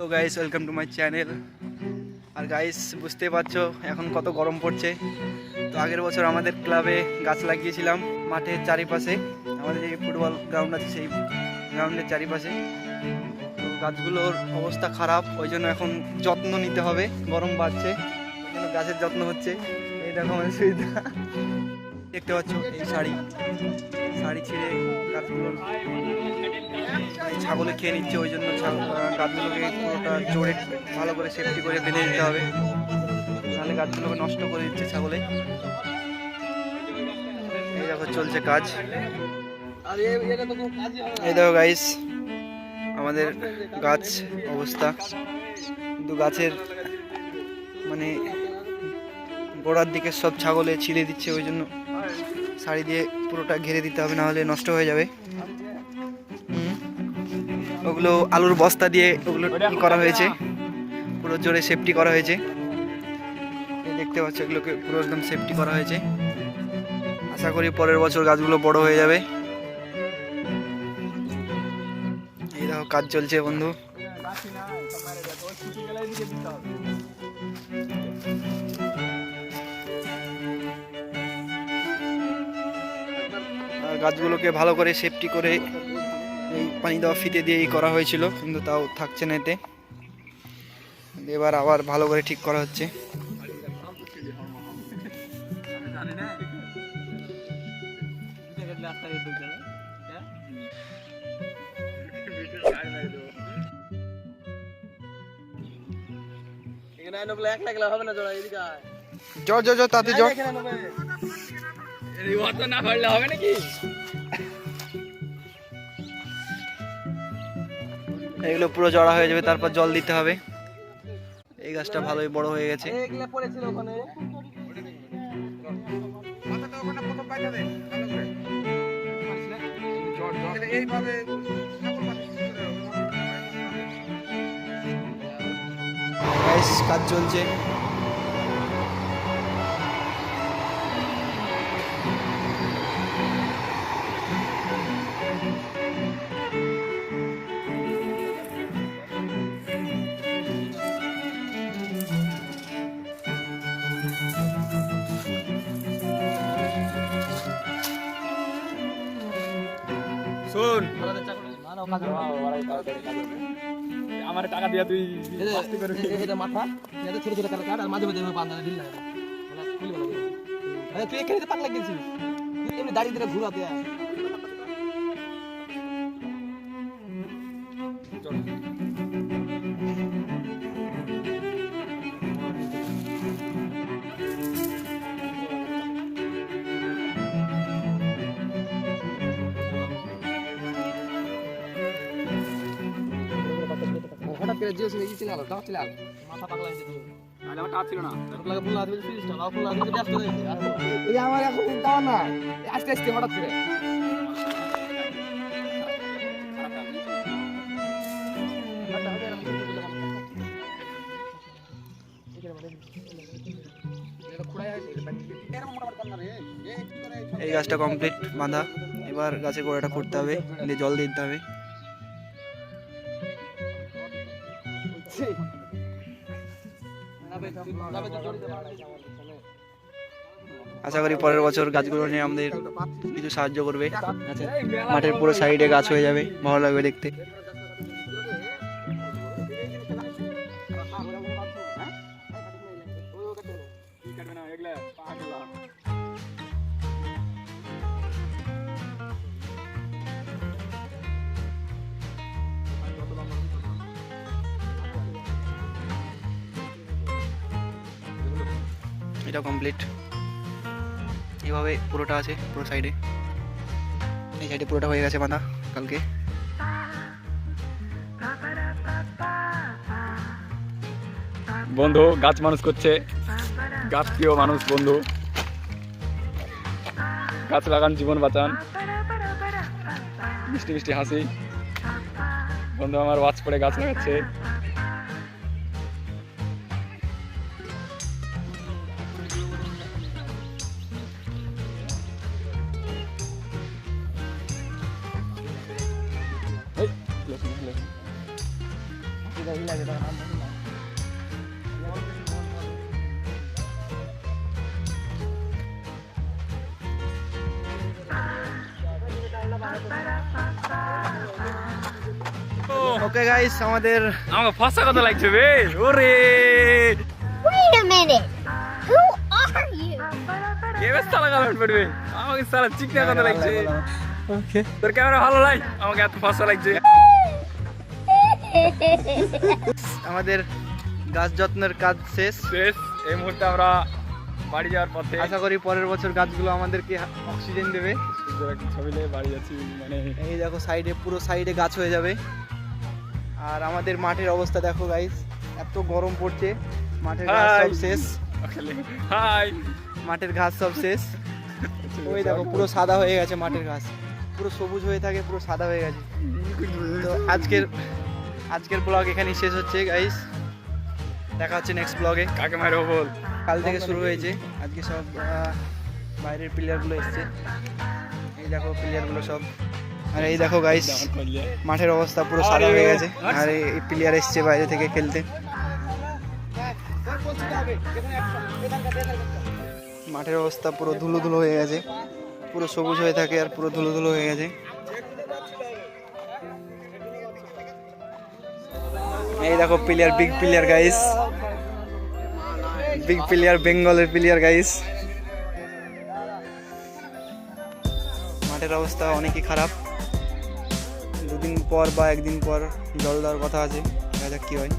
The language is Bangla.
তো guys welcome to my channel R guys বুঝতে পারছ, এখন কত গরম পড়ছে। তো আগের বছর আমাদের ক্লাবে গাছ লাগিয়েছিলাম মাঠের চারিপাশে। আমাদের যে ফুটবল গ্রাউন্ড আছে, সেই গ্রাউন্ডের চারিপাশে। তো গাছগুলোর অবস্থা খারাপ, ওই জন্য এখন যত্ন নিতে হবে। গরম বাড়ছে ওই জন্য গাছের যত্ন হচ্ছে। এই আমাদের সুবিধা। দেখতে পাচ্ছ, এই শাড়ি। শাড়ি ছিঁড়ে গাছগুলোর ছাগলে খেয়ে নিচ্ছে, ওই জন্য ছাগল গাছগুলোকে পুরোটা জোরে ভালো করে সেফটি করে বেঁধে দিতে হবে। নাহলে গাছগুলোকে নষ্ট করে দিচ্ছে ছাগলে। এই দেখো, চলছে কাজ। এই দেখো গাইস আমাদের গাছ অবস্থা। কিন্তু গাছের মানে গোড়ার দিকে সব ছাগলে ছিঁড়ে দিচ্ছে, ওই জন্য শাড়ি দিয়ে পুরোটা ঘিরে দিতে হবে, নাহলে নষ্ট হয়ে যাবে। ওগুলো আলুর বস্তা দিয়ে ওগুলো করা হয়েছে। পুরো জোরে সেফটি করা হয়েছে। দেখতে পাচ্ছ এগুলোকে পুরো একদম সেফটি করা হয়েছে। আশা করি পরের বছর গাছগুলো বড় হয়ে যাবে। এই দেখো কাজ চলছে বন্ধু। গাছগুলোকে ভালো করে সেফটি করে পানি দেওয়া ফিতে দিয়ে করা হয়েছিল কিন্তু তাও থাকছে না এতে। এবার আবার ভালো করে ঠিক করা হচ্ছে। এক লাগলে হবে না জোড়া এদিকে আয়। জ জ জ তাতে জ না পারলে হবে নাকি? এগুলো পুরো জড়া হয়ে যাবে, তারপর জল দিতে হবে। এই গাছটা ভালোই বড় হয়ে গেছে। কাজ চলছে। শোন। আমার টাকা দিয়া তুই মাথা ছোট ছোট কাটা কাট আর মাঝে মাঝে বান্ধা ঢিল লাগে তুই এখানে পাগলা গেছিস? তুই এমনি দাড়ি দিয়ে ঘুরাতে। করে জিও চলে আলো মাথা পাগলা এই এই গাছটা কমপ্লিট বাঁধা। এবার গাছের গোড়াটা করতে হবে দিয়ে জল দিতে হবে। আশা করি পরের বছর গাছগুলো নিয়ে আমাদের কিছু সাহায্য করবে। মাঠের পুরো সাইডে গাছ হয়ে যাবে, ভালো লাগবে দেখতে। এটা কমপ্লিট এইভাবে পুরোটা আছে, পুরো সাইডে এই সাইডে পুরোটা হয়ে গেছে বাঁধা কালকে। বন্ধু, গাছ মানুষ করছে। গাছ প্রিয় মানুষ, বন্ধু। গাছ লাগান, জীবন বাঁচান। মিষ্টি মিষ্টি হাসি। বন্ধু, আমার ওয়াচ করে গাছ লাগাচ্ছে আমরা না ওকে গাইস আমাদের আমাকে ফাঁসা কথা লাগছে বে ওরে। Wait a minute. Who are you? কেবে সালা গালান পড়বে আমাকে সালা চিকনা কথা লাগছে। ওকে তোর ক্যামেরা ভালো লাগে আমাকে এত ফাঁসা লাগছে। আমাদের গাছ যত্নের কাজ শেষ। শেষ। এই মুহূর্তে আমরা বাড়ি যাওয়ার পথে আশা করি পরের বছর গাছগুলো আমাদেরকে অক্সিজেন দেবে। ছবি বাড়ি যাচ্ছি মানে এই দেখো সাইডে পুরো সাইডে গাছ হয়ে যাবে। আর আমাদের মাঠের অবস্থা দেখো গাইস এত গরম পড়ছে। মাঠের ঘাস সব শেষ। হাই মাঠের ঘাস সব শেষ। ওই দেখো পুরো সাদা হয়ে গেছে মাঠের ঘাস পুরো সবুজ হয়ে থাকে পুরো সাদা হয়ে গেছে। তো আজকের আজকের ব্লগ এখানেই শেষ হচ্ছে গাইস দেখা হচ্ছে নেক্সট ব্লগে কাকে মারবো বল কাল থেকে শুরু হয়েছে। আজকে সব বাইরের প্লেয়ারগুলো এসছে। এই দেখো প্লেয়ারগুলো সব। আর এই দেখো গাইস মাঠের অবস্থা পুরো সাদা হয়ে গেছে। আর এই প্লেয়ার এসছে বাইরে থেকে খেলতে। মাঠের অবস্থা পুরো ধুলো ধুলো হয়ে গেছে। পুরো সবুজ হয়ে থাকে আর পুরো ধুলো ধুলো হয়ে গেছে। এই দেখো player big player guys big player বেঙ্গলের প্লেয়ার গাইস মাঠের অবস্থা অনেকই খারাপ। দুদিন পর বা একদিন পর জল দেওয়ার কথা আছে। দেখা যাক কি হয়।